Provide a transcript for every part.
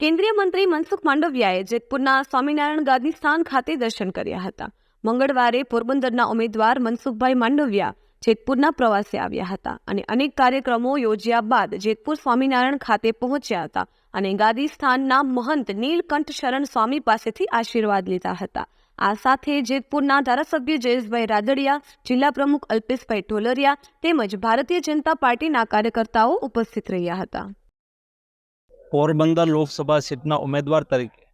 કેન્દ્રીય મંત્રી મનસુખ માંડવિયાએ જેતપુરના સ્વામિનારાયણ ગાદી સ્થાન ખાતે દર્શન કર્યા હતા. મંગળવારે પોરબંદરના ઉમેદવાર મનસુખભાઈ માંડવિયા જેતપુરના પ્રવાસે આવ્યા હતા અને અનેક કાર્યક્રમો યોજ્યા બાદ જેતપુર સ્વામિનારાયણ ખાતે પહોંચ્યા હતા અને ગાદી સ્થાનના મહંત નીલકંઠ શરણ સ્વામી પાસેથી આશીર્વાદ લીધા હતા. આ સાથે જેતપુરના ધારાસભ્ય જયેશભાઈ રાદડિયા, જિલ્લા પ્રમુખ અલ્પેશભાઈ ઢોલરિયા તેમજ ભારતીય જનતા પાર્ટીના કાર્યકર્તાઓ ઉપસ્થિત રહ્યા હતા. પોરબંદર લોકસભા સીટના ઉમેદવાર તરીકે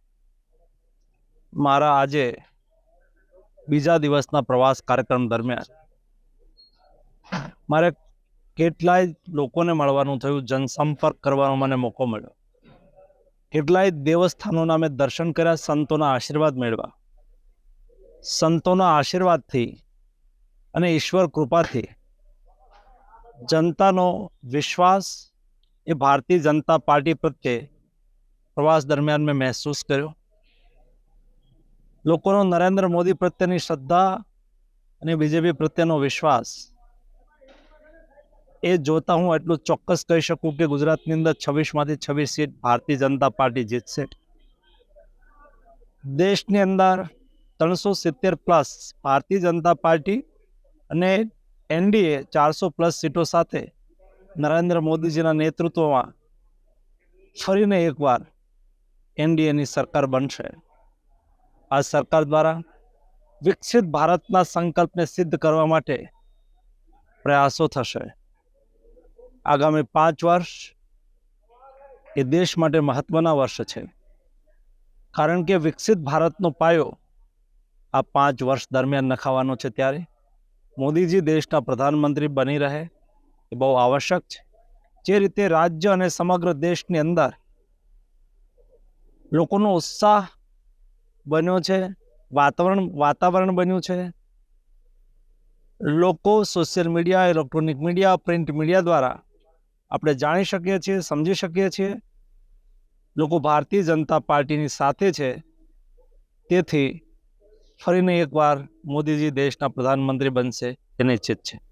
મારા આજે બીજા દિવસના પ્રવાસ કાર્યક્રમ દરમિયાન મારે કેટલાય લોકોને મળવાનું થયું, જનસંપર્ક કરવાનો મને મોકો મળ્યો. કેટલાય દેવસ્થાનોના મેં દર્શન કર્યા, સંતોના આશીર્વાદ મેળવ્યા. સંતોના આશીર્વાદથી અને ઈશ્વર કૃપાથી જનતાનો વિશ્વાસ એ ભારતીય જનતા પાર્ટી પ્રત્યે પ્રવાસ દરમિયાન મેં મહેસૂસ કર્યો. લોકોનો નરેન્દ્ર મોદી પ્રત્યેની શ્રદ્ધા અને બીજેપી પ્રત્યેનો વિશ્વાસ એ જોતા હું એટલું ચોક્કસ કહી શકું કે ગુજરાતની અંદર છવ્વીસમાંથી છવ્વીસ સીટ ભારતીય જનતા પાર્ટી જીતશે. દેશની અંદર ત્રણસો સિત્તેર પ્લસ ભારતીય જનતા પાર્ટી અને એનડીએ ચારસો પ્લસ સીટો સાથે નરેન્દ્ર મોદીજીના નેતૃત્વમાં ફરીને એકવાર એનડીએની સરકાર બનશે. આ સરકાર દ્વારા વિકસિત ભારતના સંકલ્પને સિદ્ધ કરવા માટે પ્રયાસો થશે. આગામી પાંચ વર્ષ એ દેશ માટે મહત્વના વર્ષ છે. કારણ કે વિકસિત ભારતનો પાયો આ પાંચ વર્ષ દરમિયાન નખાવાનો છે ત્યારે મોદીજી દેશના પ્રધાનમંત્રી બની રહે. એ બહુ આવશ્યક છે. જે રીતે રાજ્ય અને સમગ્ર દેશની અંદર લોકોનો ઉત્સાહ બન્યો છે, વાતાવરણ વાતાવરણ બન્યું છે. લોકો social media electronic media print media દ્વારા આપણે જાણી શકીએ છીએ, સમજી શકીએ છીએ. લોકો ભારતીય જનતા પાર્ટીની સાથે છે. તેથી ફરીને એકવાર મોદીજી દેશના પ્રધાનમંત્રી બનશે એ નિશ્ચિત છે.